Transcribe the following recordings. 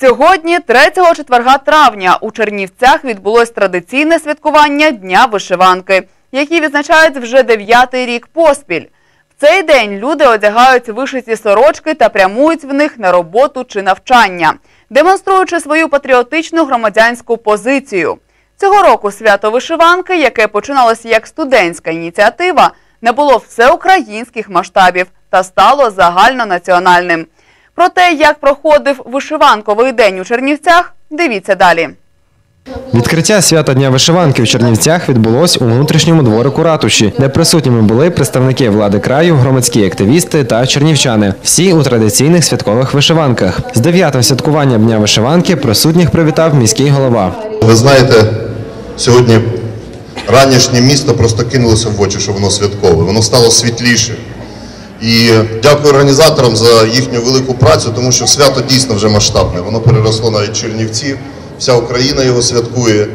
Сьогодні, 3 четверга травня, у Чернівцях відбулось традиційне святкування Дня вишиванки, який відзначають вже дев'ятий рік поспіль. В цей день люди одягають вишиті сорочки та прямують в них на роботу чи навчання, демонструючи свою патріотичну громадянську позицію. Цього року свято вишиванки, яке починалося як студентська ініціатива, набуло всеукраїнських масштабів та стало загальнонаціональним. Про те, як проходив вишиванковий день у Чернівцях, дивіться далі. Відкриття свята Дня вишиванки в Чернівцях відбулось у внутрішньому дворику ратуші, де присутніми були представники влади краю, громадські активісти та чернівчани. Всі у традиційних святкових вишиванках. З дев'ятим святкуванням Дня вишиванки присутніх привітав міський голова. Ви знаєте, сьогодні ранішнє місто просто кинулося в очі, що воно святкове. Воно стало світліше. І дякую організаторам за їхню велику працю, тому що свято дійсно вже масштабне. Воно переросло навіть Чернівці, вся Україна його святкує.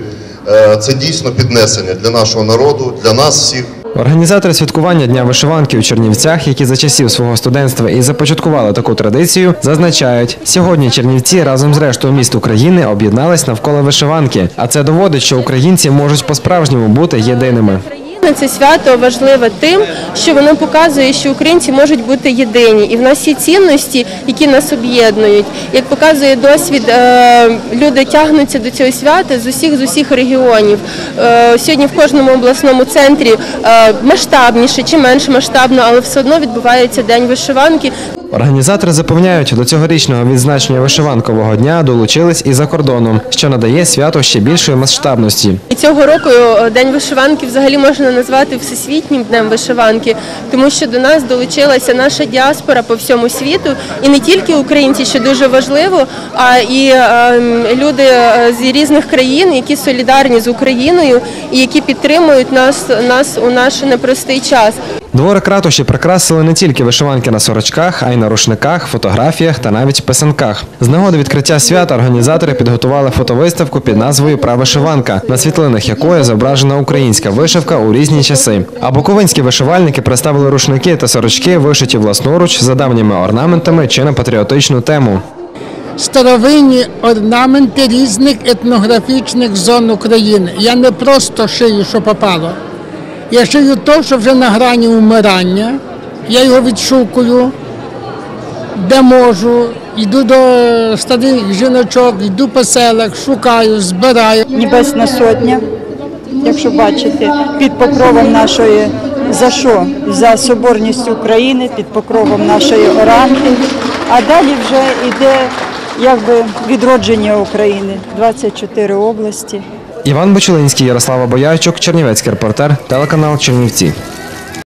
Е, Це дійсно піднесення для нашого народу, для нас всіх. Організатори святкування Дня вишиванки у Чернівцях, які за часів свого студентства і започаткували таку традицію, зазначають, сьогодні Чернівці разом з рештою міст України об'єднались навколо вишиванки. А це доводить, що українці можуть по-справжньому бути єдиними. Це свято важливе тим, що воно показує, що українці можуть бути єдині, і в нас є цінності, які нас об'єднують. Як показує досвід, е, люди тягнуться до цього свята з усіх з усіх регіонів. Е, Сьогодні в кожному обласному центрі е, масштабніше чи менш масштабно, але все одно відбувається день вишиванки. Організатори запевняють, до цьогорічного відзначення вишиванкового дня долучились і за кордоном, що надає свято ще більшої масштабності. І цього року е, День вишиванки взагалі можна назвати всесвітнім днем вишиванки, тому що до нас долучилася наша діаспора по всьому світу, і не тільки українці, що дуже важливо, а і е, люди е, з різних країн, які солідарні з Україною і які підтримують нас, нас у наш непростий час. Дворик ратуші прикрасили не тільки вишиванки на сорочках, а й на рушниках, фотографіях та навіть писанках. З нагоди відкриття свята організатори підготували фотовиставку під назвою Правишиванка, на світлинах якої зображена українська вишивка у різні часи. А буковинські вишивальники представили рушники та сорочки, вишиті власноруч за давніми орнаментами чи на патріотичну тему. старовинні орнаменти різних етнографічних зон України. Я не просто шию, що попало. Я шию то, що вже на грані умирання. Я його відшукую, де можу. Йду до старих жіночок, йду по селах, шукаю, збираю. Небесна сотня, якщо бачите, під покровом нашої за що? За соборність України, під покровом нашої оранки. А далі вже йде якби відродження України, 24 області. Іван Бочулинський, Ярослава Боячук, Чернівецький репортер, телеканал Чернівці.